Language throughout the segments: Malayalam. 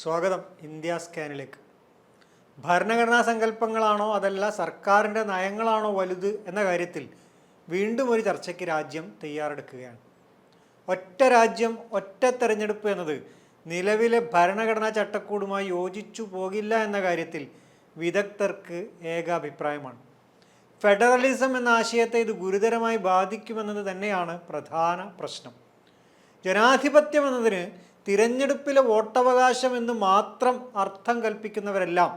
സ്വാഗതം ഇന്ത്യ സ്കാനിലേക്ക്. ഭരണഘടനാ സങ്കല്പങ്ങളാണോ അതല്ല സർക്കാരിന്റെ നയങ്ങളാണോ വലുത് എന്ന കാര്യത്തിൽ വീണ്ടും ഒരു ചർച്ചയ്ക്ക് രാജ്യം തയ്യാറെടുക്കുകയാണ്. ഒറ്റ രാജ്യം ഒറ്റ തെരഞ്ഞെടുപ്പ് എന്നത് നിലവിലെ ഭരണഘടനാ ചട്ടക്കൂടുമായി യോജിച്ചു പോകില്ല എന്ന കാര്യത്തിൽ വിദഗ്ധർക്ക് ഏകാഭിപ്രായമാണ് ഫെഡറലിസം എന്ന ആശയത്തെ ഇത് ഗുരുതരമായി ബാധിക്കുമെന്നത് തന്നെയാണ് പ്രധാന പ്രശ്നം. ജനാധിപത്യം എന്നതിന് തിരഞ്ഞെടുപ്പിലെ വോട്ടവകാശം എന്ന് മാത്രം അർത്ഥം കൽപ്പിക്കുന്നവരെല്ലാം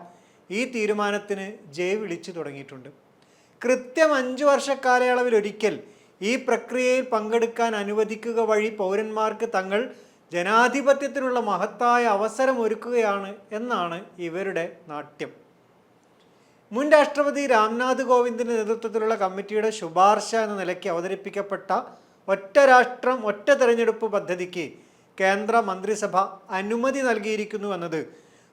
ഈ തീരുമാനത്തിന് ജയ് വിളിച്ചു തുടങ്ങിയിട്ടുണ്ട്. കൃത്യം അഞ്ചു വർഷക്കാലയളവിൽ ഒരിക്കൽ ഈ പ്രക്രിയയിൽ പങ്കെടുക്കാൻ അനുവദിക്കുക വഴി പൗരന്മാർക്ക് തങ്ങൾ ജനാധിപത്യത്തിനുള്ള മഹത്തായ അവസരം ഒരുക്കുകയാണ് എന്നാണ് ഇവരുടെ നാട്യം. മുൻ രാഷ്ട്രപതി രാംനാഥ് കോവിന്ദിന്റെ നേതൃത്വത്തിലുള്ള കമ്മിറ്റിയുടെ ശുപാർശ എന്ന നിലയ്ക്ക് അവതരിപ്പിക്കപ്പെട്ട ഒറ്റ രാഷ്ട്രം ഒറ്റ തെരഞ്ഞെടുപ്പ് പദ്ധതിക്ക് കേന്ദ്ര മന്ത്രിസഭ അനുമതി നൽകിയിരിക്കുന്നു എന്നത്.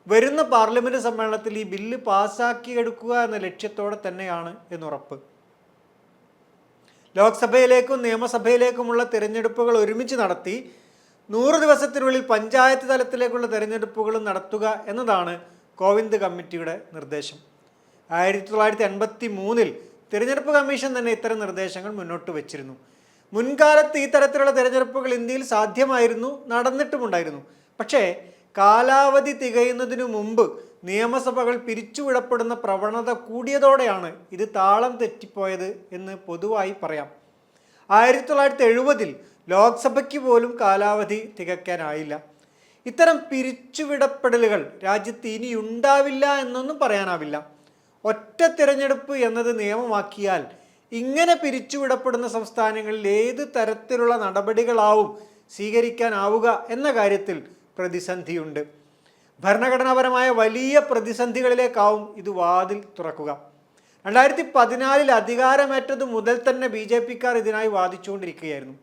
വരുന്ന പാർലമെന്റ് സമ്മേളനത്തിൽ ഈ ബില്ല് പാസാക്കിയെടുക്കുക എന്ന ലക്ഷ്യത്തോടെ തന്നെയാണ് എന്നുറപ്പ്. ലോക്സഭയിലേക്കും നിയമസഭയിലേക്കുമുള്ള തിരഞ്ഞെടുപ്പുകൾ ഒരുമിച്ച് നടത്തി നൂറ് ദിവസത്തിനുള്ളിൽ പഞ്ചായത്ത് തലത്തിലേക്കുള്ള തിരഞ്ഞെടുപ്പുകളും നടത്തുക എന്നതാണ് കോവിന്ദ് കമ്മിറ്റിയുടെ നിർദ്ദേശം. ആയിരത്തി തൊള്ളായിരത്തി എൺപത്തി മൂന്നിൽ തിരഞ്ഞെടുപ്പ് കമ്മീഷൻ തന്നെ ഇത്തരം നിർദ്ദേശങ്ങൾ മുന്നോട്ട് വെച്ചിരുന്നു. മുൻകാലത്ത് ഈ തരത്തിലുള്ള തിരഞ്ഞെടുപ്പുകൾ ഇന്ത്യയിൽ സാധ്യമായിരുന്നു നടന്നിട്ടുമുണ്ടായിരുന്നു. പക്ഷേ കാലാവധി തികയുന്നതിനു മുമ്പ് നിയമസഭകൾ പിരിച്ചുവിടപ്പെടുന്ന പ്രവണത കൂടിയതോടെയാണ് ഇത് താളം തെറ്റിപ്പോയത് എന്ന് പൊതുവായി പറയാം. ആയിരത്തി തൊള്ളായിരത്തി എഴുപതിൽ ലോക്സഭയ്ക്ക് പോലും കാലാവധി തികയ്ക്കാനായില്ല. ഇത്തരം പിരിച്ചുവിടപ്പെടലുകൾ രാജ്യത്ത് ഇനി ഉണ്ടാവില്ല എന്നൊന്നും പറയാനാവില്ല. ഒറ്റ തിരഞ്ഞെടുപ്പ് എന്നത് നിയമമാക്കിയാൽ ഇങ്ങനെ പിരിച്ചുവിടപ്പെടുന്ന സംസ്ഥാനങ്ങളിൽ ഏത് തരത്തിലുള്ള നടപടികളാവും സ്വീകരിക്കാനാവുക എന്ന കാര്യത്തിൽ പ്രതിസന്ധിയുണ്ട്. ഭരണഘടനാപരമായ വലിയ പ്രതിസന്ധികളിലേക്കാവും ഇത് വാതിൽ തുറക്കുക. രണ്ടായിരത്തി പതിനാലിൽ അധികാരമേറ്റത് മുതൽ തന്നെ ബി ജെ പിക്കാർ ഇതിനായി വാദിച്ചുകൊണ്ടിരിക്കുകയായിരുന്നു.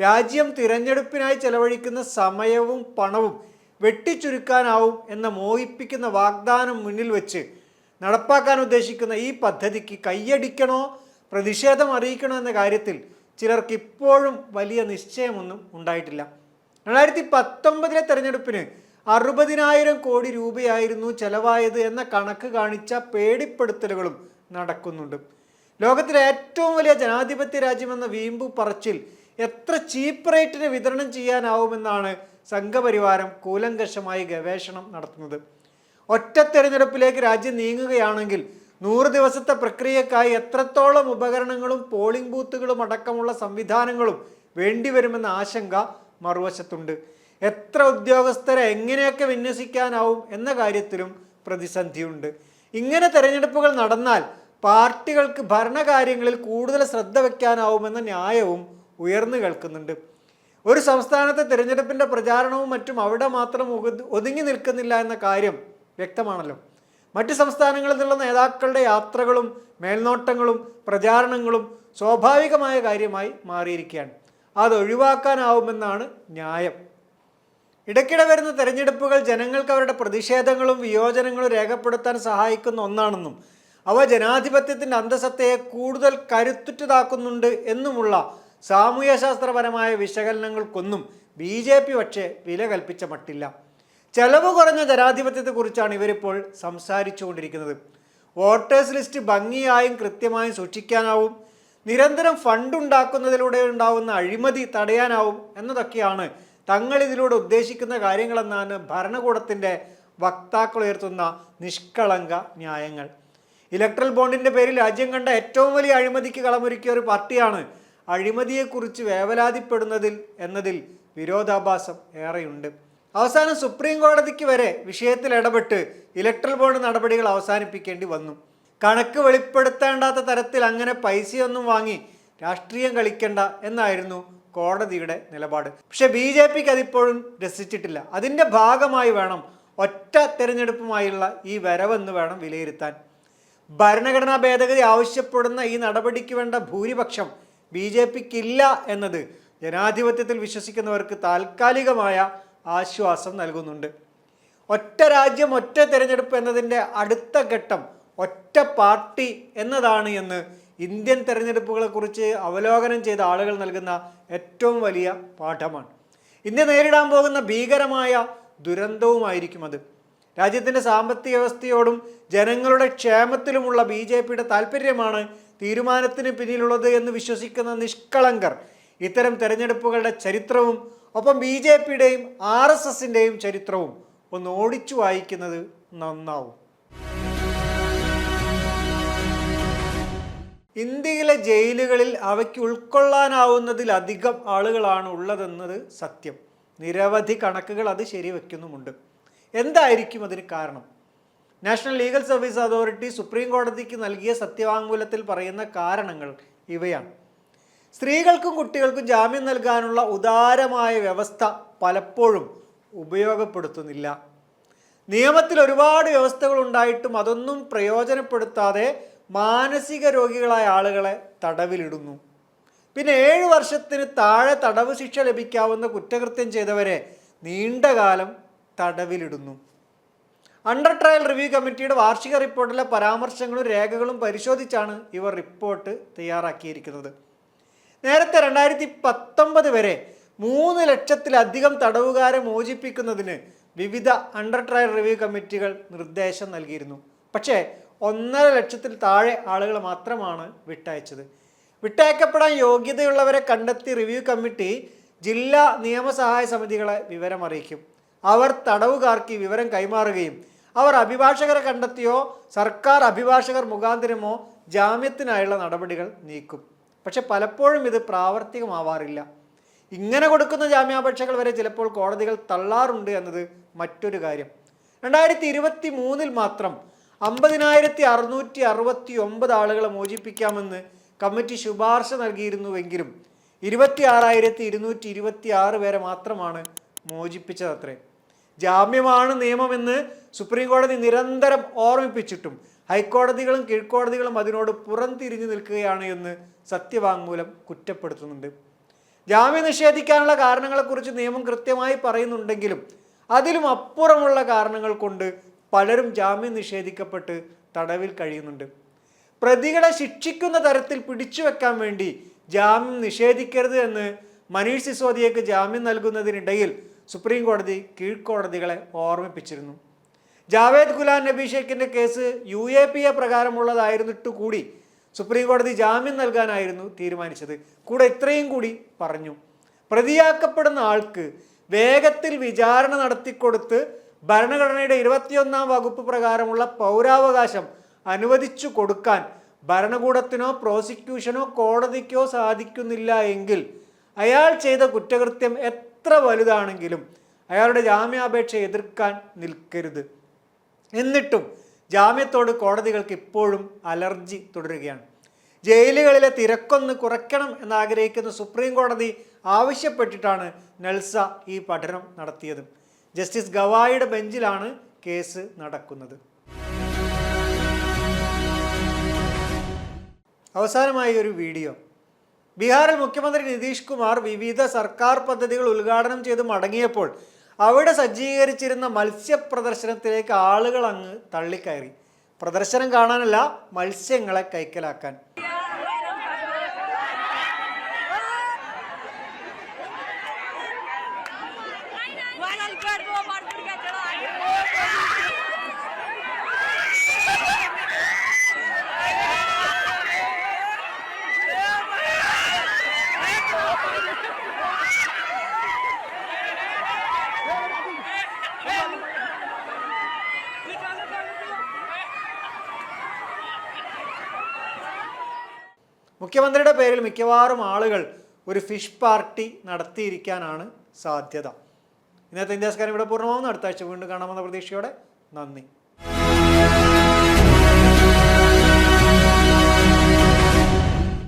രാജ്യം തിരഞ്ഞെടുപ്പിനായി ചെലവഴിക്കുന്ന സമയവും പണവും വെട്ടിച്ചുരുക്കാനാവും എന്ന മോഹിപ്പിക്കുന്ന വാഗ്ദാനം മുന്നിൽ വെച്ച് നടപ്പാക്കാൻ ഉദ്ദേശിക്കുന്ന ഈ പദ്ധതിക്ക് കൈയടിക്കണോ പ്രതിഷേധം അറിയിക്കണമെന്ന കാര്യത്തിൽ ചിലർക്ക് ഇപ്പോഴും വലിയ നിശ്ചയമൊന്നും ഉണ്ടായിട്ടില്ല. രണ്ടായിരത്തി പത്തൊമ്പതിലെ തെരഞ്ഞെടുപ്പിന് അറുപതിനായിരം കോടി രൂപയായിരുന്നു ചെലവായത് എന്ന കണക്ക് കാണിച്ച പേടിപ്പെടുത്തലുകളും നടക്കുന്നുണ്ട്. ലോകത്തിലെ ഏറ്റവും വലിയ ജനാധിപത്യ രാജ്യമെന്ന വീമ്പു പറച്ചിൽ എത്ര ചീപ്പ് റേറ്റിന് വിതരണം ചെയ്യാനാവുമെന്നാണ് സംഘപരിവാരം കൂലങ്കഷമായി ഗവേഷണം നടത്തുന്നത്. ഒറ്റ തെരഞ്ഞെടുപ്പിലേക്ക് രാജ്യം നീങ്ങുകയാണെങ്കിൽ നൂറ് ദിവസത്തെ പ്രക്രിയക്കായി എത്രത്തോളം ഉപകരണങ്ങളും പോളിംഗ് ബൂത്തുകളും അടക്കമുള്ള സംവിധാനങ്ങളും വേണ്ടിവരുമെന്ന ആശങ്ക മറുവശത്തുണ്ട്. എത്ര ഉദ്യോഗസ്ഥരെ എങ്ങനെയൊക്കെ വിന്യസിക്കാനാവും എന്ന കാര്യത്തിലും പ്രതിസന്ധിയുണ്ട്. ഇങ്ങനെ തെരഞ്ഞെടുപ്പുകൾ നടന്നാൽ പാർട്ടികൾക്ക് ഭരണകാര്യങ്ങളിൽ കൂടുതൽ ശ്രദ്ധ വയ്ക്കാനാവുമെന്ന ന്യായവും ഉയർന്നു കേൾക്കുന്നുണ്ട്. ഒരു സംസ്ഥാനത്തെ തിരഞ്ഞെടുപ്പിന്റെ പ്രചാരണവും മറ്റും അവിടെ മാത്രം ഒതുങ്ങി നിൽക്കുന്നില്ല എന്ന കാര്യം വ്യക്തമാണല്ലോ. മറ്റ് സംസ്ഥാനങ്ങളിൽ നിന്നുള്ള നേതാക്കളുടെ യാത്രകളും മേൽനോട്ടങ്ങളും പ്രചാരണങ്ങളും സ്വാഭാവികമായ കാര്യമായി മാറിയിരിക്കുകയാണ്. അത് ഒഴിവാക്കാനാവുമെന്നാണ് ന്യായം. ഇടയ്ക്കിടെ വരുന്ന തെരഞ്ഞെടുപ്പുകൾ ജനങ്ങൾക്ക് അവരുടെ പ്രതിഷേധങ്ങളും വിയോജനങ്ങളും രേഖപ്പെടുത്താൻ സഹായിക്കുന്ന ഒന്നാണെന്നും അവ ജനാധിപത്യത്തിന്റെ അന്തസത്തയെ കൂടുതൽ കരുത്തുറ്റതാക്കുന്നുണ്ട് എന്നുമുള്ള സാമൂഹ്യശാസ്ത്രപരമായ വിശകലനങ്ങൾക്കൊന്നും ബി ജെ പി പക്ഷേ വില കൽപ്പിച്ച മട്ടില്ല. ചെലവ് കുറഞ്ഞ ജനാധിപത്യത്തെക്കുറിച്ചാണ് ഇവരിപ്പോൾ സംസാരിച്ചുകൊണ്ടിരിക്കുന്നത്. വോട്ടേഴ്സ് ലിസ്റ്റ് ഭംഗിയായും കൃത്യമായും സൂക്ഷിക്കാനാവും. നിരന്തരം ഫണ്ട് ഉണ്ടാക്കുന്നതിലൂടെ ഉണ്ടാവുന്ന അഴിമതി തടയാനാവും എന്നതൊക്കെയാണ് തങ്ങൾ ഇതിലൂടെ ഉദ്ദേശിക്കുന്ന കാര്യങ്ങളെന്നാണ് ഭരണകൂടത്തിന്റെ വക്താക്കൾ ഉയർത്തുന്ന നിഷ്കളങ്ക ന്യായങ്ങൾ. ഇലക്ട്രൽ ബോണ്ടിന്റെ പേരിൽ രാജ്യം കണ്ട ഏറ്റവും വലിയ അഴിമതിക്ക് കളമൊരുക്കിയ ഒരു പാർട്ടിയാണ് അഴിമതിയെക്കുറിച്ച് വേവലാതിപ്പെടുന്നതിൽ എന്നതിൽ വിരോധാഭാസം ഏറെയുണ്ട്. അവസാനം സുപ്രീം കോടതിക്ക് വരെ വിഷയത്തിൽ ഇടപെട്ട് ഇലക്ട്രൽ ബോർഡ് നടപടികൾ അവസാനിപ്പിക്കേണ്ടി വന്നു. കണക്ക് വെളിപ്പെടുത്തേണ്ടാത്ത തരത്തിൽ അങ്ങനെ പൈസയൊന്നും വാങ്ങി രാഷ്ട്രീയം കളിക്കേണ്ട എന്നായിരുന്നു കോടതിയുടെ നിലപാട്. പക്ഷെ ബി ജെ പിക്ക് അതിപ്പോഴും രസിച്ചിട്ടില്ല. അതിന്റെ ഭാഗമായി വേണം ഒറ്റ തിരഞ്ഞെടുപ്പുമായുള്ള ഈ വരവെന്ന് വേണം വിലയിരുത്താൻ. ഭരണഘടനാ ഭേദഗതി ആവശ്യപ്പെടുന്ന ഈ നടപടിക്ക് വേണ്ട ഭൂരിപക്ഷം ബി ജെ പിക്കില്ല എന്നത് ജനാധിപത്യത്തിൽ വിശ്വസിക്കുന്നവർക്ക് താൽക്കാലികമായ ആശ്വാസം നൽകുന്നുണ്ട്. ഒറ്റ രാജ്യം ഒറ്റ തിരഞ്ഞെടുപ്പ് എന്നതിന്റെ അടുത്ത ഘട്ടം ഒറ്റ പാർട്ടി എന്നതാണ് എന്ന് ഇന്ത്യൻ തെരഞ്ഞെടുപ്പുകളെക്കുറിച്ച് അവലോകനം ചെയ്ത ആളുകൾ നൽകുന്ന ഏറ്റവും വലിയ പാഠമാണ്. ഇന്ത്യ നേരിടാൻ പോകുന്ന ഭീകരമായ ദുരന്തവുമായിരിക്കും അത്. രാജ്യത്തിന്റെ സാമ്പത്തിക വ്യവസ്ഥയോടും ജനങ്ങളുടെ ക്ഷേമത്തിലുമുള്ള ബി ജെ പിയുടെ താല്പര്യമാണ് തീരുമാനത്തിന് പിന്നിലുള്ളത് എന്ന് വിശ്വസിക്കുന്ന നിഷ്കളങ്കർ ഇത്തരം തെരഞ്ഞെടുപ്പുകളുടെ ചരിത്രവും ഒപ്പം ബി ജെ പിയുടെയും ആർ എസ് എസിന്റെയും ചരിത്രവും ഒന്ന് ഓടിച്ചു വായിക്കുന്നത് നന്നാവും. ഇന്ത്യയിലെ ജയിലുകളിൽ അവയ്ക്ക് ഉൾക്കൊള്ളാനാവുന്നതിലധികം ആളുകളാണ് ഉള്ളതെന്നത് സത്യം. നിരവധി കണക്കുകൾ അത് ശരിവെക്കുന്നുമുണ്ട്. എന്തായിരിക്കും അതിന് കാരണം? National legal service authority supreme കോടതിക്ക് നൽകിയ സത്യവാങ്മൂലത്തിൽ പറയുന്ന കാരണങ്ങൾ ഇവയാണ്. സ്ത്രീകൾക്കും കുട്ടികൾക്കും ജാമ്യം നൽകാനുള്ള ഉദാരമായ വ്യവസ്ഥ പലപ്പോഴും ഉപയോഗപ്പെടുത്തുന്നില്ല. നിയമത്തിൽ ഒരുപാട് വ്യവസ്ഥകൾ ഉണ്ടായിട്ടും അതൊന്നും പ്രയോജനപ്പെടുത്താതെ മാനസിക രോഗികളായ ആളുകളെ തടവിലിടുന്നു. പിന്നെ ഏഴ് വർഷത്തിന് താഴെ തടവ് ശിക്ഷ ലഭിക്കാവുന്ന കുറ്റകൃത്യം ചെയ്തവരെ നീണ്ടകാലം തടവിലിടുന്നു. അണ്ടർ ട്രയൽ റിവ്യൂ കമ്മിറ്റിയുടെ വാർഷിക റിപ്പോർട്ടിലെ പരാമർശങ്ങളും രേഖകളും പരിശോധിച്ചാണ് ഇവർ റിപ്പോർട്ട് തയ്യാറാക്കിയിരിക്കുന്നത്. നേരത്തെ രണ്ടായിരത്തി പത്തൊമ്പത് വരെ മൂന്ന് ലക്ഷത്തിലധികം തടവുകാരെ മോചിപ്പിക്കുന്നതിന് വിവിധ അണ്ടർ ട്രയൽ റിവ്യൂ കമ്മിറ്റികൾ നിർദ്ദേശം നൽകിയിരുന്നു. പക്ഷേ ഒന്നര ലക്ഷത്തിൽ താഴെ ആളുകൾ മാത്രമാണ് വിട്ടയച്ചത്. വിട്ടയക്കപ്പെടാൻ യോഗ്യതയുള്ളവരെ കണ്ടെത്തി റിവ്യൂ കമ്മിറ്റി ജില്ലാ നിയമസഹായ സമിതികളെ വിവരം അറിയിക്കും അവർ തടവുകാർക്ക് വിവരം കൈമാറുകയും അവർ അഭിഭാഷകരെ കണ്ടെത്തിയോ സർക്കാർ അഭിഭാഷകർ മുഖാന്തരമോ ജാമ്യത്തിനായുള്ള നടപടികൾ നീക്കും. പക്ഷെ പലപ്പോഴും ഇത് പ്രാവർത്തികമാവാറില്ല. ഇങ്ങനെ കൊടുക്കുന്ന ജാമ്യാപേക്ഷകൾ വരെ ചിലപ്പോൾ കോടതികൾ തള്ളാറുണ്ട് എന്നത് മറ്റൊരു കാര്യം. രണ്ടായിരത്തി ഇരുപത്തി മൂന്നിൽ മാത്രം അമ്പതിനായിരത്തി അറുന്നൂറ്റി അറുപത്തി ഒമ്പത് ആളുകളെ മോചിപ്പിക്കാമെന്ന് കമ്മിറ്റി ശുപാർശ നൽകിയിരുന്നുവെങ്കിലും ഇരുപത്തി ആറായിരത്തി ഇരുന്നൂറ്റി ഇരുപത്തി ആറ് പേരെ മാത്രമാണ് മോചിപ്പിച്ചതത്രേ. ജാമ്യമാണ് നിയമമെന്ന് സുപ്രീം കോടതി നിരന്തരം ഓർമ്മിപ്പിച്ചിട്ടും ഹൈക്കോടതികളും കീഴ്ക്കോടതികളും അതിനോട് പുറംതിരിഞ്ഞു നിൽക്കുകയാണ് എന്ന് സത്യവാങ്മൂലം കുറ്റപ്പെടുത്തുന്നുണ്ട്. ജാമ്യം നിഷേധിക്കാനുള്ള കാരണങ്ങളെക്കുറിച്ച് നിയമം കൃത്യമായി പറയുന്നുണ്ടെങ്കിലും അതിലും അപ്പുറമുള്ള കാരണങ്ങൾ കൊണ്ട് പലരും ജാമ്യം നിഷേധിക്കപ്പെട്ട് തടവിൽ കഴിയുന്നുണ്ട്. പ്രതികളെ ശിക്ഷിക്കുന്ന തരത്തിൽ പിടിച്ചു വെക്കാൻ വേണ്ടി ജാമ്യം നിഷേധിക്കരുത് എന്ന് മനീഷ് സിസോദിയക്ക് ജാമ്യം നൽകുന്നതിനിടയിൽ സുപ്രീം കോടതി കീഴ്ക്കോടതികളെ ഓർമ്മിപ്പിച്ചിരുന്നു. Javed Ghulam Nabi ഷേഖിന്റെ case U A P A പ്രകാരമുള്ളതായിരുന്നിട്ട് കൂടി സുപ്രീം കോടതി ജാമ്യം നൽകാനായിരുന്നു തീരുമാനിച്ചത്. കൂടെ ഇത്രയും കൂടി പറഞ്ഞു. പ്രതിയാക്കപ്പെടുന്ന ആൾക്ക് വേഗത്തിൽ വിചാരണ നടത്തിക്കൊടുത്ത് ഭരണഘടനയുടെ ഇരുപത്തിയൊന്നാം വകുപ്പ് പ്രകാരമുള്ള പൗരാവകാശം അനുവദിച്ചു കൊടുക്കാൻ ഭരണകൂടത്തിനോ പ്രോസിക്യൂഷനോ കോടതിക്കോ സാധിക്കുന്നില്ല എങ്കിൽ അയാൾ ചെയ്ത കുറ്റകൃത്യം എത്ര വലുതാണെങ്കിലും അയാളുടെ ജാമ്യാപേക്ഷ എതിർക്കാൻ നിൽക്കരുത്. എന്നിട്ടും ജാമ്യത്തോട് കോടതികൾക്ക് ഇപ്പോഴും അലർജി തുടരുകയാണ്. ജയിലുകളിലെ തിരക്കൊന്ന് കുറയ്ക്കണം എന്നാഗ്രഹിക്കുന്ന സുപ്രീം കോടതി ആവശ്യപ്പെട്ടിട്ടാണ് നെൽസ ഈ പഠനം നടത്തിയത്. ജസ്റ്റിസ് ഗവായിയുടെ ബെഞ്ചിലാണ് കേസ് നടക്കുന്നത്. അവസാനമായി ഒരു വീഡിയോ. ബീഹാറിൽ മുഖ്യമന്ത്രി നിതീഷ് കുമാർ വിവിധ സർക്കാർ പദ്ധതികൾ ഉദ്ഘാടനം ചെയ്ത് മടങ്ങിയപ്പോൾ അവിടെ സജ്ജീകരിച്ചിരുന്ന മത്സ്യ പ്രദർശനത്തിലേക്ക് ആളുകൾ അങ്ങ് തള്ളിക്കയറി. പ്രദർശനം കാണാനല്ല മത്സ്യങ്ങളെ കൈക്കലാക്കാൻ. മുഖ്യമന്ത്രിയുടെ പേരിൽ മിക്കവാറും ആളുകൾ ഒരു ഫിഷ് പാർട്ടി നടത്തിയിരിക്കാനാണ് സാധ്യത. ഇന്നത്തെ ഇന്ത്യസ്കാരം ഇവിടെ പൂർണമാവുന്നു. അടുത്ത ആഴ്ച വീണ്ടും കാണാമെന്ന പ്രതീക്ഷയോടെ നന്ദി.